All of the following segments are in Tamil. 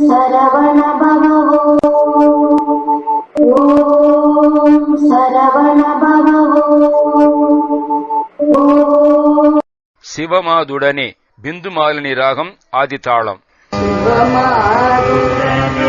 சரவண பவோ ஓம் சரவண பவோ சிவமாதுடனே பிந்து மாலினி ராகம் ஆதித்தாளம். சிவமாதுடனே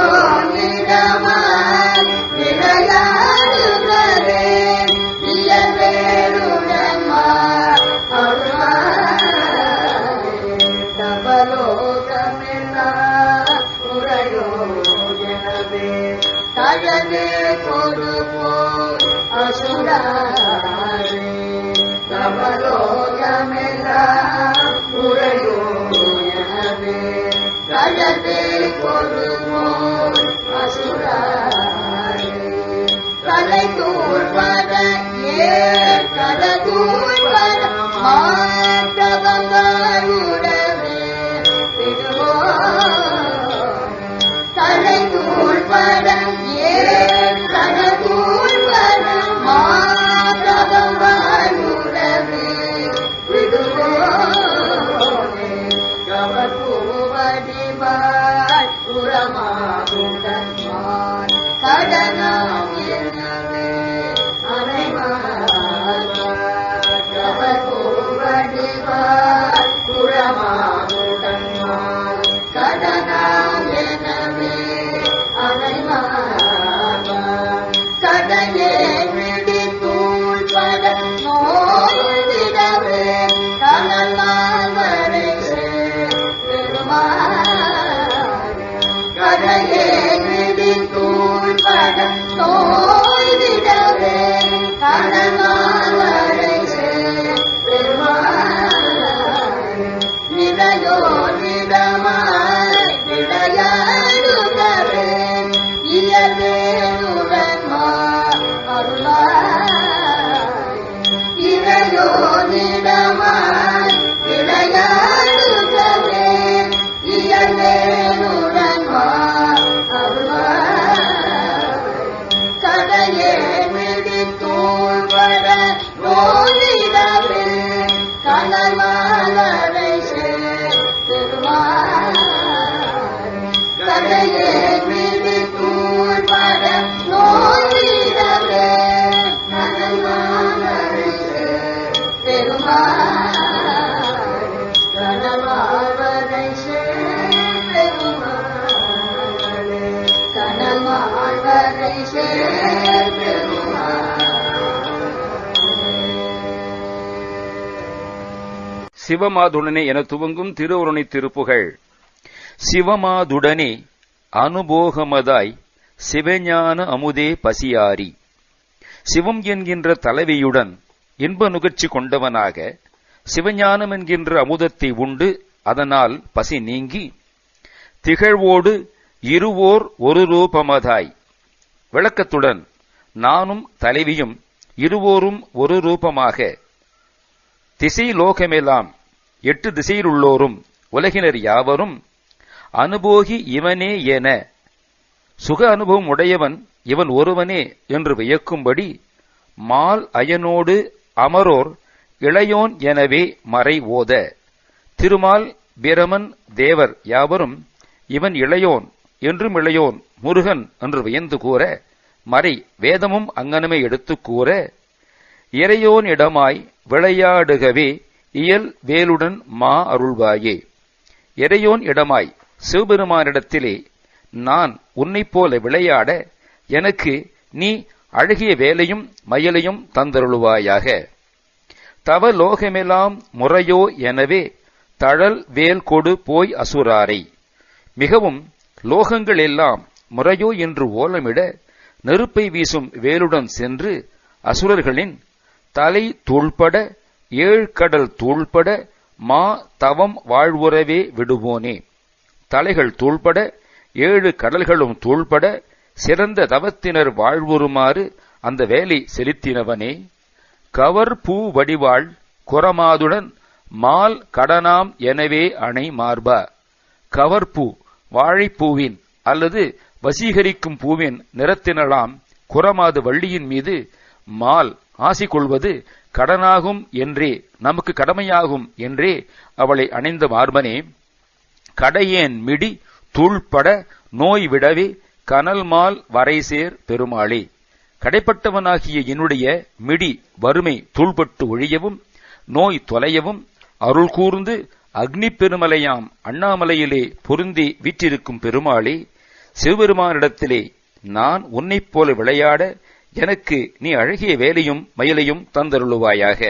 இளையோ இடமாய் விளையாடுகவே கவர்பூவடிவாய் Oh. சிவமாதுடனே என துவங்கும் திருவுருணை திருப்புகள். சிவமாதுடனே அனுபோகமதாய் சிவஞான அமுதே பசியாரி. சிவம் என்கின்ற தலைவியுடன் இன்ப நுகர்ச்சி கொண்டவனாக சிவஞானம் என்கின்ற அமுதத்தை உண்டு அதனால் பசி நீங்கி திகழ்வோடு இருவோர் ஒரு ரூபமதாய். விளக்கத்துடன் நானும் தலைவியும் இருவோரும் ஒரு ரூபமாக திசை லோகமெல்லாம் எட்டு திசையிலுள்ளோரும் உலகினர் யாவரும் அனுபோகி இவனே என சுக அனுபவம் உடையவன் இவன் ஒருவனே என்று வியக்கும்படி மால் அயனோடு அமரோர் இளையோன் எனவே மறை ஓத. திருமால் பிரமன் தேவர் யாவரும் இவன் இளையோன் என்றும் இளையோன் முருகன் என்று வியந்து கூற மறை வேதமும் அங்கனமே எடுத்துக் கூற இறையோன் இடமாய் விளையாடுகவே இயல் வேலுடன் மா அருள்வாயே. இறையோன் இடமாய் சிவபெருமானிடத்திலே நான் உன்னைப் போல விளையாட எனக்கு நீ அழகிய வேலையும் மயலையும் தந்தருளுவாயாக. தவ லோகமெல்லாம் முறையோ எனவே தழல் வேல் கொடு போய் அசுராரை. மிகவும் லோகங்கள் எல்லாம் முறையோ என்று ஓலமிட நெருப்பை வீசும் வேலுடன் சென்று அசுரர்களின் தலை தூள்பட ஏழ்கடல் தூள்பட மா தவம் வாழ்வுறவே விடுவோனே. தலைகள் தூள்பட ஏழு கடல்களும் தூள்பட சிறந்த தவத்தினர் வாழ்வுறுமாறு அந்த வேலை செலுத்தினவனே. கவர் பூ வடிவாள் குரமாதுடன் மால் கடனாம் எனவே அணை மார்பா. கவர்பூ வாழைப்பூவின் அல்லது வசீகரிக்கும் பூவின் நிறத்தினலாம் குரமாது வள்ளியின் மீது மால் ஆசி கொள்வது கடனாகும் என்றே நமக்கு கடமையாகும் என்றே அவளை அணிந்த மார்பனே கடையேன் மிடி தூள்பட நோய் விடவே கனல் மால் வரைசேர் பெருமாளே. கடைப்பட்டவனாகிய என்னுடைய மிடி வறுமை தூள்பட்டு ஒழியவும் நோய் தொலையவும் அருள் கூர்ந்து அக்னி பெருமலையாம் அண்ணாமலையிலே பொருந்தி வீற்றிருக்கும் பெருமாளே சிவபெருமானிடத்திலே நான் உன்னைப் போல விளையாட எனக்கு நீ அழகிய வேலையும் மயிலையும் தந்தருளுவாயாக.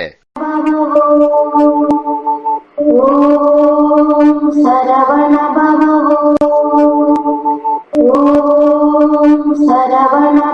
சரவண சரவண